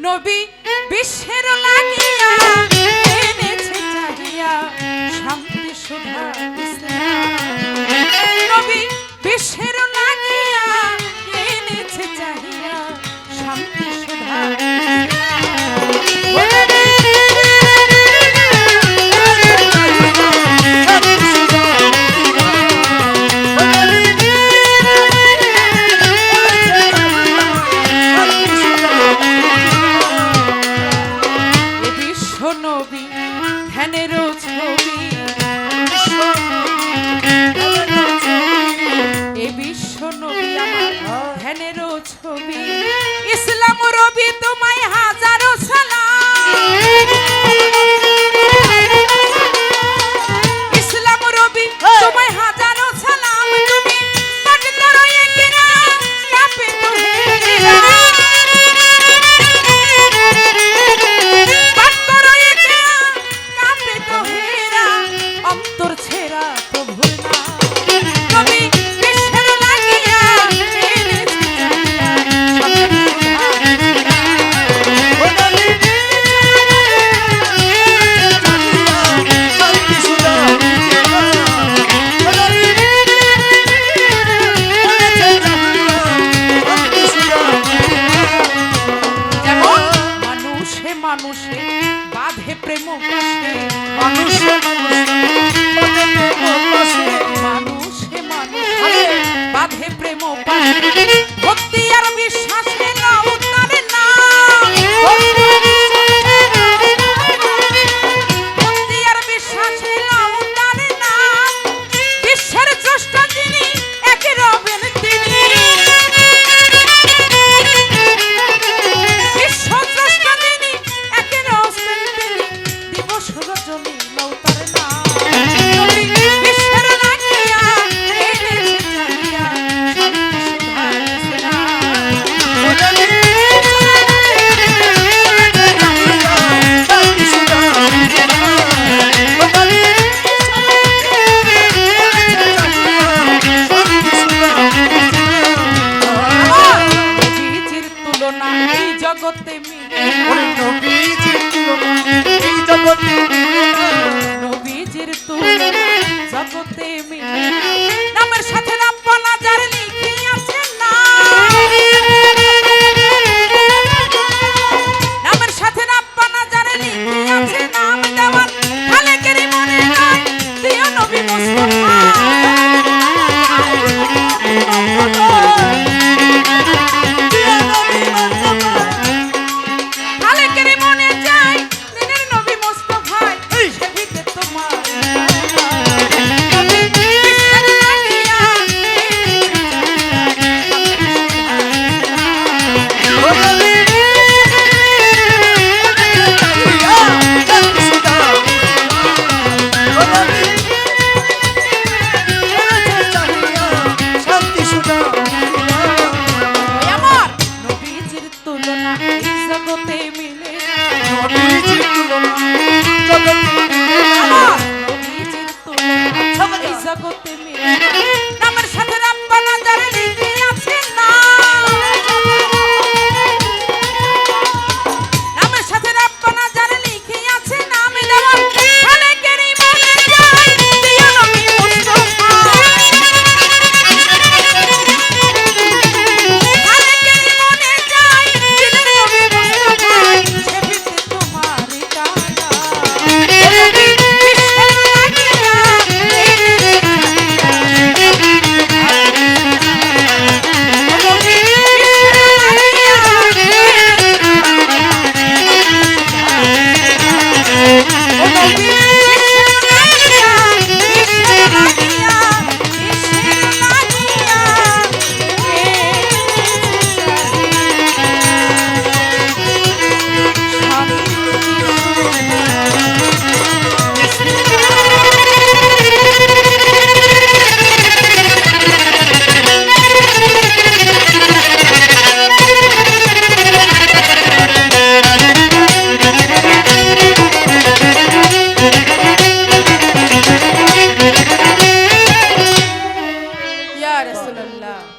নবী বিশ্বের লাগিয়া এনেছে চাহিয়া শান্তি সুধা নবী বিশ্বের তোমায় রাধে প্রেম কষ্টে মানুষে মানুষে। মানুষ বাধে প্রেম কষ্টে। জগতে জগতে মিলে।